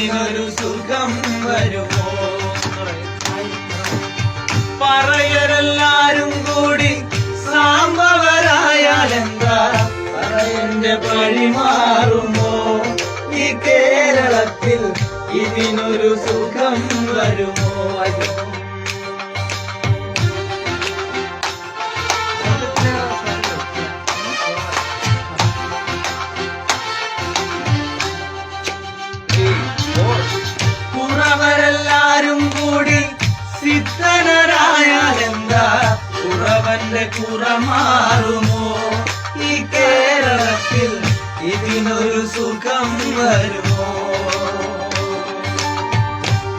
ഇതിനൊരു സുഖം വരുമോ? പറയരെല്ലാരും കൂടി സാമ്പവരായാലെന്താ? പറയന്റെ പഴി മാറുമോ? ഈ കേരളത്തിൽ ഇതിനൊരു സുഖം വരുമോ? അയ്യോ കുറവന്റെ കുറ മാറുമോ ഈ കേരളത്തിൽ ഇതിനൊരു സുഖം വരുമോ?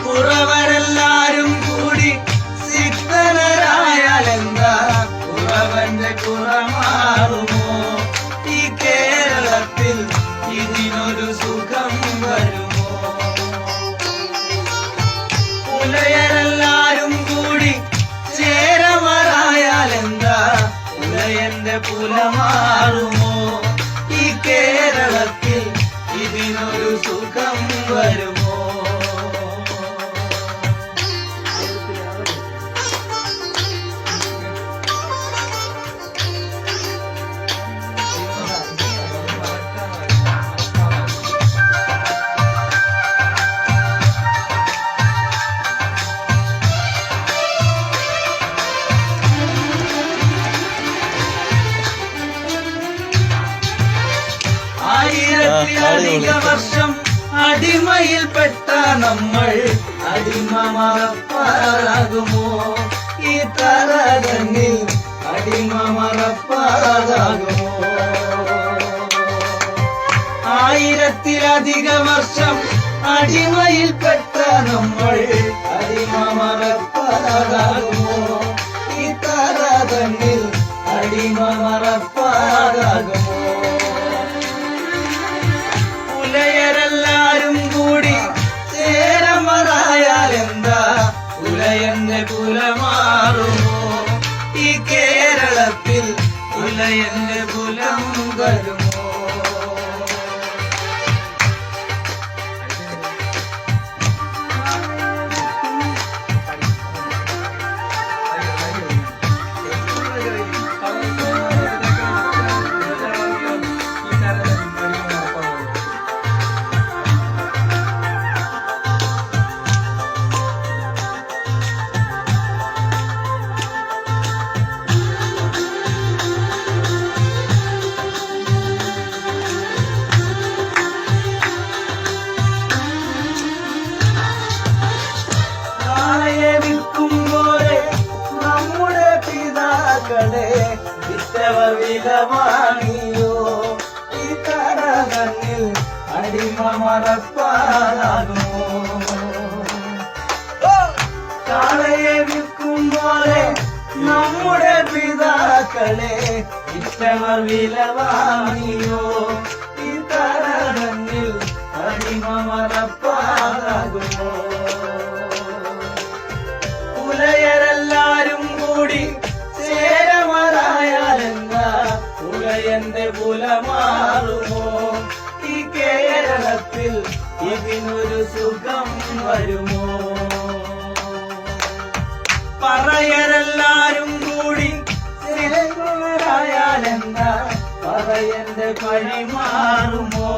കുറവരെല്ലാരും കൂടി സിദ്ധനരായാൽ എന്താ കുറവന്റെ കുറ മാറുമോ ഈ കേരളത്തിൽ ഇതിനൊരു സുഖം വരുമോ? പുലയരെല്ലാരും আমার ആയിരത്തിലധിക വർഷം അടിമയിൽപ്പെട്ട നമ്മൾ അടിമ മറപ്പാറാകുമോ ഈ തരകന്നിൽ അടിമ മറപ്പാറാകുമോ ആയിരത്തിലധിക വർഷം അടിമയിൽപ്പെട്ട നമ്മൾ അടിമ മറപ്പാറാകുമോ ഈ തരകന്നിൽ അടിമ മറപ്പാറാകുമോ പുലയന്റെ പുലം വരുമോ ஆண்டவர் விதவாணியோ இக்கடகனில் அடிம மறப்பாராகோ காலையே விற்கும் போலே நம்முடைய பிதாக்களே இட்டவர் விலவாணியோ இக்கடகனில் அடிம மறப்பாராகுமோ പുലയന്റെ പുല മാറുമോ ഈ കേരളത്തിൽ ഇതിനൊരു സുഖം വരുമോ? പറയരെല്ലാരും കൂടി ചേരമറായാലെന്താ പറയന്റെ പഴി മാറുമോ?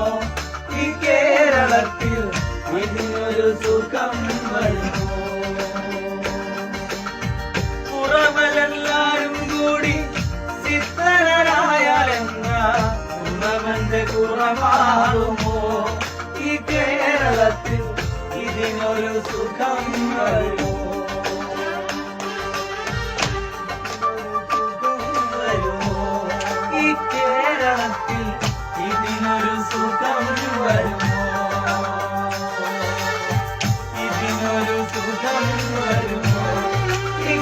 സുഖം വരുമോ വരുമോ ഇതിനൊരു സുഖം വരുമോ ഇതിനൊരു സുഖം വരുമോ ഈ